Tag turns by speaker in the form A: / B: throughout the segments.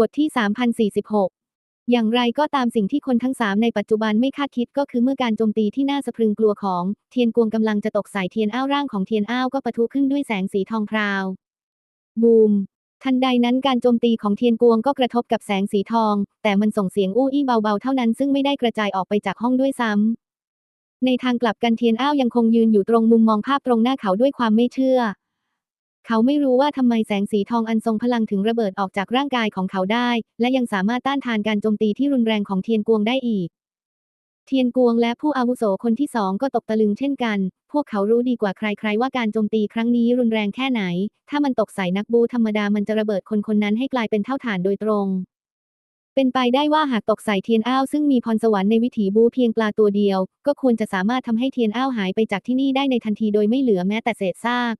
A: บทที่ 3046 อย่างไรก็ตามสิ่งที่คนทั้งสามในปัจจุบันไม่คาดคิดก็คือเมื่อการโจมตีที่น่าสะพรึงกลัวของเทียนกวงกำลังจะตกใส่เทียนอ้าวร่างของเทียนอ้าวก็ปะทุขึ้นด้วยแสงสีทองพราว บูม ทันใดนั้นการโจมตีของเทียนกวงก็กระทบกับแสงสีทอง แต่มันส่งเสียงอู้อี้เบาๆเท่านั้นซึ่งไม่ได้กระจายออกไปจากห้องด้วยซ้ำในทางกลับกันเทียนอ้าวยังคงยืนอยู่ตรงมุมมองภาพตรงหน้าเขาด้วยความไม่เชื่อ เขาไม่รู้ว่าทำไมแสงสีทองอันทรงพลังถึงระเบิดออกจากร่างกายของเขาได้ และยังสามารถต้านทานการโจมตีที่รุนแรงของเทียนกวงได้อีก เทียนกวงและผู้อาวุโสคนที่สองก็ตกตะลึงเช่นกัน พวกเขารู้ดีกว่าใครๆว่าการโจมตีครั้งนี้รุนแรงแค่ไหน ถ้ามันตกใส่นักบูธรรมดามันจะระเบิดคนคนนั้นให้กลายเป็นเท่าฐานโดยตรง เป็นไปได้ว่าหากตกใส่เทียนอ้าวซึ่งมีพรสวรรค์ในวิถีบูเพียงปลาตัวเดียว ก็ควรจะสามารถทำให้เทียนอ้าวหายไปจากที่นี่ได้ในทันทีโดยไม่เหลือแม้แต่เศษซาก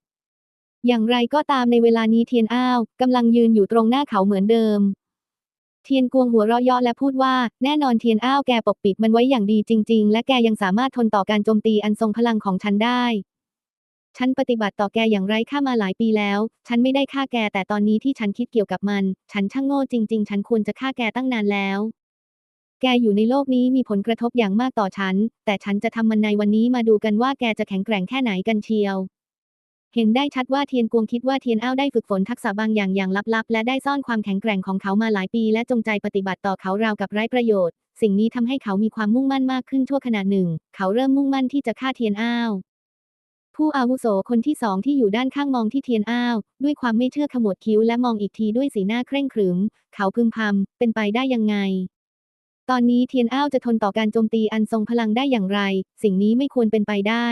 A: อย่างไรก็ตามในเวลานี้เทียนอ้าวกำลังยืนอยู่ตรงหน้าเขาเหมือนเดิม เทียนกวงหัวเราะเยาะและพูดว่า แน่นอนเทียนอ้าวแกปกปิดมันไว้อย่างดีจริง ๆ และแกยังสามารถทนต่อการโจมตีอันทรงพลังของฉันได้ ฉันปฏิบัติต่อแกอย่างไร้ค่ามาหลายปีแล้ว ฉันไม่ได้ฆ่าแกแต่ตอนนี้ที่ฉันคิดเกี่ยวกับมัน ฉันช่างโง่จริง ๆ ฉันควรจะฆ่าแกตั้งนานแล้วแกอยู่ในโลกนี้มีผลกระทบอย่างมากต่อฉัน แต่ฉันจะทำมันในวันนี้มาดูกันว่าแกจะแข็งแกร่งแค่ไหนกันเชียว เห็นได้ชัดว่าเทียนกวงคิดว่าเทียนอ้าวได้ฝึกฝนทักษะบางอย่างอย่างลับๆ และได้ซ่อนความแข็งแกร่งของเขามาหลายปี และจงใจปฏิบัติต่อเขาราวกับไร้ประโยชน์ สิ่งนี้ทำให้เขามีความมุ่งมั่นมากขึ้นชั่วขณะหนึ่ง เขาเริ่มมุ่งมั่นที่จะฆ่าเทียนอ้าว ผู้อาวุโสคนที่สองที่อยู่ด้านข้างมองที่เทียนอ้าว ด้วยความไม่เชื่อขมวดคิ้วและมองอีกทีด้วยสีหน้าเคร่งขรึม เขาพึมพำเป็นไปได้ยังไง ตอนนี้เทียนอ้าวจะทนต่อการโจมตีอันทรงพลังได้อย่างไร สิ่งนี้ไม่ควรเป็นไปได้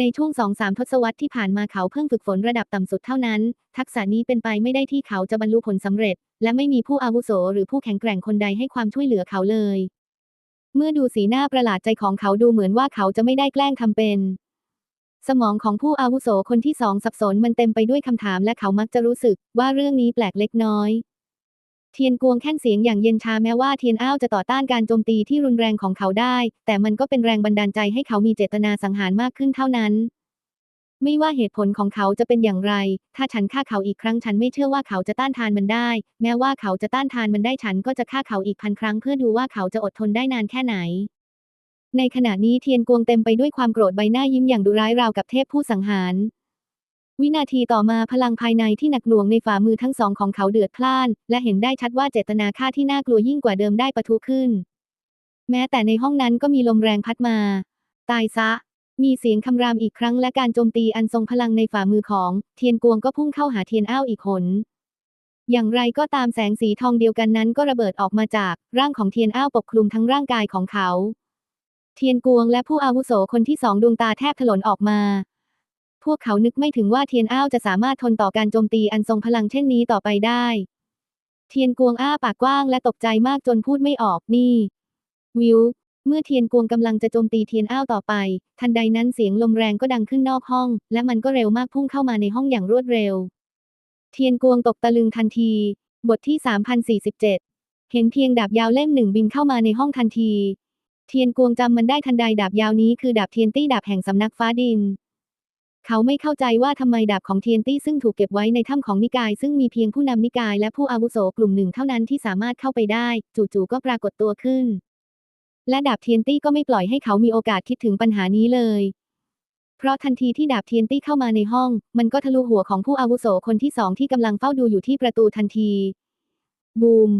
A: ในช่วงสองสามทศวรรษที่ผ่านมาเขาเพิ่งฝึกฝนระดับต่ำสุดเท่านั้น ทักษะนี้เป็นไปไม่ได้ที่เขาจะบรรลุผลสำเร็จ และไม่มีผู้อาวุโสหรือผู้แข็งแกร่งคนใดให้ความช่วยเหลือเขาเลย เมื่อดูสีหน้าประหลาดใจของเขาดูเหมือนว่าเขาจะไม่ได้แกล้งทำเป็น สมองของผู้อาวุโสคนที่สองสับสนมันเต็มไปด้วยคำถามและเขามักจะรู้สึกว่าเรื่องนี้แปลกเล็กน้อย เทียนกวงแค่นเสียงอย่างเย็นชาแม้ว่าเทียนอ้าวจะต่อต้านการโจมตีที่รุนแรงของเขาได้ แต่มันก็เป็นแรงบันดาลใจให้เขามีเจตนาสังหารมากขึ้นเท่านั้น ไม่ว่าเหตุผลของเขาจะเป็นอย่างไร ถ้าฉันฆ่าเขาอีกครั้งฉันไม่เชื่อว่าเขาจะต้านทานมันได้ แม้ว่าเขาจะต้านทานมันได้ฉันก็จะฆ่าเขาอีกพันครั้งเพื่อดูว่าเขาจะอดทนได้นานแค่ไหน ในขณะนี้เทียนกวงเต็มไปด้วยความโกรธใบหน้ายิ้มอย่างดุร้ายราวกับเทพผู้สังหาร วินาทีต่อมาพลังภายในที่หนักหน่วงในฝ่ามือทั้งสองของเขาเดือดพล่าน และเห็นได้ชัดว่าเจตนาฆ่าที่น่ากลัวยิ่งกว่าเดิมได้ปะทุขึ้น แม้แต่ในห้องนั้นก็มีลมแรงพัดมา ตายซะ มีเสียงคำรามอีกครั้งและการโจมตีอันทรงพลังในฝ่ามือของ เทียนกวงก็พุ่งเข้าหาเทียนอ้าวอีกหนอย่างไรก็ตามแสงสีทองเดียวกันนั้นก็ระเบิดออกมาจากร่างของเทียนอ้าวปกคลุมทั้งร่างกายของเขา เทียนกวงและผู้อาวุโสคนที่สองดวงตาแทบถลนออกมา พวกเขานึกไม่ถึงว่าเทียนอ้าวจะสามารถทนต่อการโจมตีอันทรงพลังเช่นนี้ต่อไปได้ เทียนกวงอ้าปากกว้างและตกใจมากจนพูดไม่ออกนี่ วิว เมื่อเทียนกวงกำลังจะโจมตีเทียนอ้าวต่อไป ทันใดนั้นเสียงลมแรงก็ดังขึ้นนอกห้อง และมันก็เร็วมากพุ่งเข้ามาในห้องอย่างรวดเร็ว เทียนกวงตกตะลึงทันที บทที่3047 เห็นเพียงดาบยาวเล่มหนึ่งบินเข้ามาในห้องทันที เทียนกวงจำมันได้ทันใดดาบยาวนี้คือดาบเทียนตี้ดาบแห่งสำนักฟ้าดิน เขาไม่เข้าใจว่าทำไมดาบของเทียนตี้ซึ่งถูกเก็บไว้ในถ้ำของนิกาย ซึ่งมีเพียงผู้นำนิกายและผู้อาวุโสกลุ่มหนึ่งเท่านั้นที่สามารถเข้าไปได้ จู่ๆก็ปรากฏตัวขึ้น และดาบเทียนตี้ก็ไม่ปล่อยให้เขามีโอกาสคิดถึงปัญหานี้เลย เพราะทันทีที่ดาบเทียนตี้เข้ามาในห้อง มันก็ทะลุหัวของผู้อาวุโสคนที่สองที่กำลังเฝ้าดูอยู่ที่ประตูทันที บูม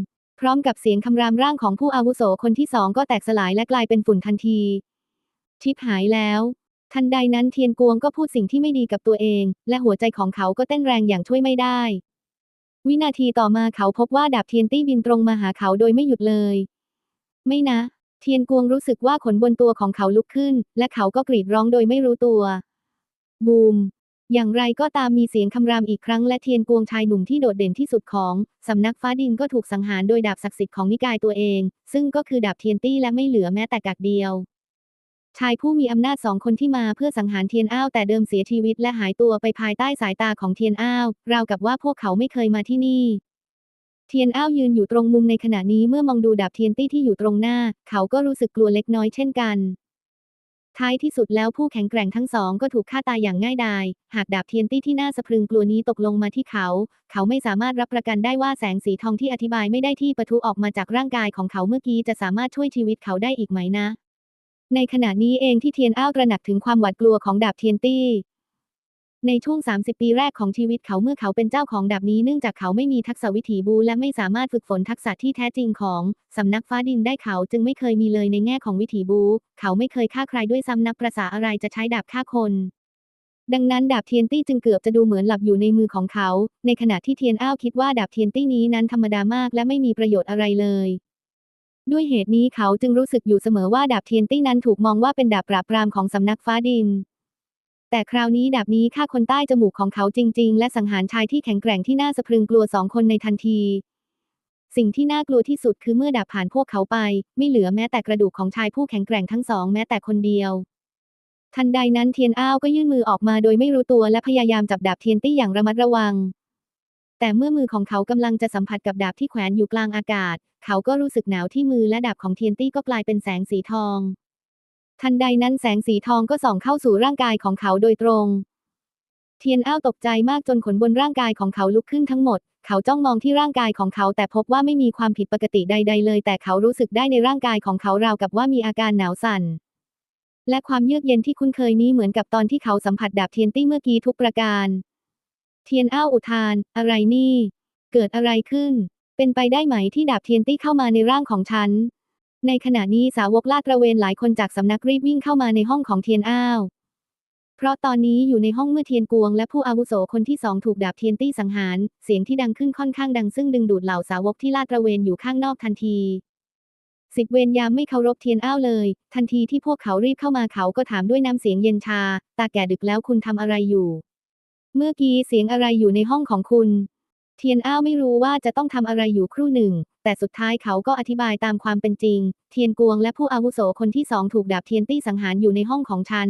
A: พร้อมกับเสียงคำรามร่างของผู้อาวุโสคนที่สองก็แตกสลายและกลายเป็นฝุ่นทันที ชิปหายแล้ว ทันใดนั้นเทียนกวงก็พูดสิ่งที่ไม่ดีกับตัวเอง และหัวใจของเขาก็เต้นแรงอย่างช่วยไม่ได้ วินาทีต่อมาเขาพบว่าดาบเทียนตี้บินตรงมาหาเขาโดยไม่หยุดเลย ไม่นะ เทียนกวงรู้สึกว่าขนบนตัวของเขาลุกขึ้น และเขาก็กรีดร้องโดยไม่รู้ตัว บูม อย่างไรก็ตามมีเสียงคำรามอีกครั้งและเทียนกวงชายหนุ่มที่โดดเด่นที่สุดของสำนักฟ้าดินก็ถูกสังหารโดยดาบศักดิ์สิทธิ์ของนิกายตัวเอง ซึ่งก็คือดาบเทียนตี้และไม่เหลือแม้แต่กักเดียว ชายผู้มีอำนาจสองคนที่มาเพื่อสังหารเทียนอ้าวแต่เดิมเสียชีวิตและหายตัวไปภายใต้สายตาของเทียนอ้าวราวกับว่าพวกเขาไม่เคยมาที่นี่ เทียนอ้าวยืนอยู่ตรงมุมในขณะนี้เมื่อมองดูดาบเทียนตี้ที่อยู่ตรงหน้า เขาก็รู้สึกกลัวเล็กน้อยเช่นกัน ท้ายที่สุดแล้วผู้แข็งแกร่งทั้งสองก็ถูกฆ่าตายอย่างง่ายดาย หากดาบเทียนตี้ที่น่าสะพรึงกลัวนี้ตกลงมาที่เขา เขาไม่สามารถรับประกันได้ว่าแสงสีทองที่อธิบายไม่ได้ที่ปะทุออกมาจากร่างกายของเขาเมื่อกี้จะสามารถช่วยชีวิตเขาได้อีกไหมนะ ในขณะนี้เองที่เทียนอ้าวตระหนักถึงความหวาดกลัวของดาบเทียนตี้ ในช่วง 30 ปีแรกของชีวิตเขาเมื่อเขาเป็นเจ้าของดาบนี้เนื่องจากเขาไม่มีทักษะวิถีบูและไม่สามารถฝึกฝนทักษะที่แท้จริงของสำนักฟ้าดินได้เขาจึงไม่เคยมีเลยในแง่ของวิถีบู เขาไม่เคยฆ่าใครด้วยซ้ำนับประษาอะไรจะใช้ดาบฆ่าคนดังนั้นดาบเทียนตี้จึงเกือบจะดูเหมือนหลับอยู่ในมือของเขา ในขณะที่เทียนอ้าวคิดว่าดาบเทียนตี้นี้นั้นธรรมดามากและไม่มีประโยชน์อะไรเลย ด้วยเหตุนี้เขาจึงรู้สึกอยู่เสมอว่าดาบเทียนตี้นั้นถูกมองว่าเป็นดาบปราบปรามของสำนักฟ้าดิน แต่คราวนี้ดาบนี้ฆ่าคนใต้จมูกของเขาจริง ๆ และสังหารชายที่แข็งแกร่งที่น่าสะพรึงกลัวสองคนในทันที สิ่งที่น่ากลัวที่สุดคือเมื่อดาบผ่านพวกเขาไป ไม่เหลือแม้แต่กระดูกของชายผู้แข็งแกร่งทั้งสองแม้แต่คนเดียว ทันใดนั้นเทียนอ้าวก็ยื่นมือออกมาโดยไม่รู้ตัวและพยายามจับดาบเทียนตี้อย่างระมัดระวังแต่เมื่อมือของเขากำลังจะสัมผัสกับดาบที่แขวนอยู่กลางอากาศ เขาก็รู้สึกหนาวที่มือและดาบของเทียนตี้ก็กลายเป็นแสงสีทอง ทันใดนั้นแสงสีทองก็ส่องเข้าสู่ร่างกายของเขาโดยตรง เทียนอ้าวตกใจมากจนขนบนร่างกายของเขาลุกขึ้นทั้งหมด เขาจ้องมองที่ร่างกายของเขาแต่พบว่าไม่มีความผิดปกติใด ๆ เลย แต่เขารู้สึกได้ในร่างกายของเขาราวกับว่ามีอาการหนาวสั่นและความเยือกเย็นที่คุ้นเคยนี้เหมือนกับตอนที่เขาสัมผัสดาบเทียนตี้เมื่อกี้ทุกประการ เทียนอ้าวอุทาน อะไรนี่ เกิดอะไรขึ้น เป็นไปได้ไหมที่ดาบเทียนตี้เข้ามาในร่างของฉัน ในขณะนี้สาวกลาดตระเวนหลายคนจากสำนักรีบวิ่งเข้ามาในห้องของเทียนอ้าว เพราะตอนนี้อยู่ในห้องเมื่อเทียนกวงและผู้อาวุโสคนที่สองถูกดาบเทียนตี้สังหาร เสียงที่ดังขึ้นค่อนข้างดังซึ่งดึงดูดเหล่าสาวกที่ลาดตระเวนอยู่ข้างนอกทันทีสิบเวรยามไม่เคารพเทียนอ้าวเลย ทันทีที่พวกเขารีบเข้ามาเขาก็ถามด้วยน้ำเสียงเย็นชา ตาแก่ดึกแล้วคุณทำอะไรอยู่ เมื่อกี้เสียงอะไรอยู่ในห้องของคุณ เทียนอ้าวไม่รู้ว่าจะต้องทำอะไรอยู่ครู่หนึ่ง แต่สุดท้ายเขาก็อธิบายตามความเป็นจริง เทียนกวงและผู้อาวุโสคนที่สองถูกดาบเทียนตี้สังหารอยู่ในห้องของฉัน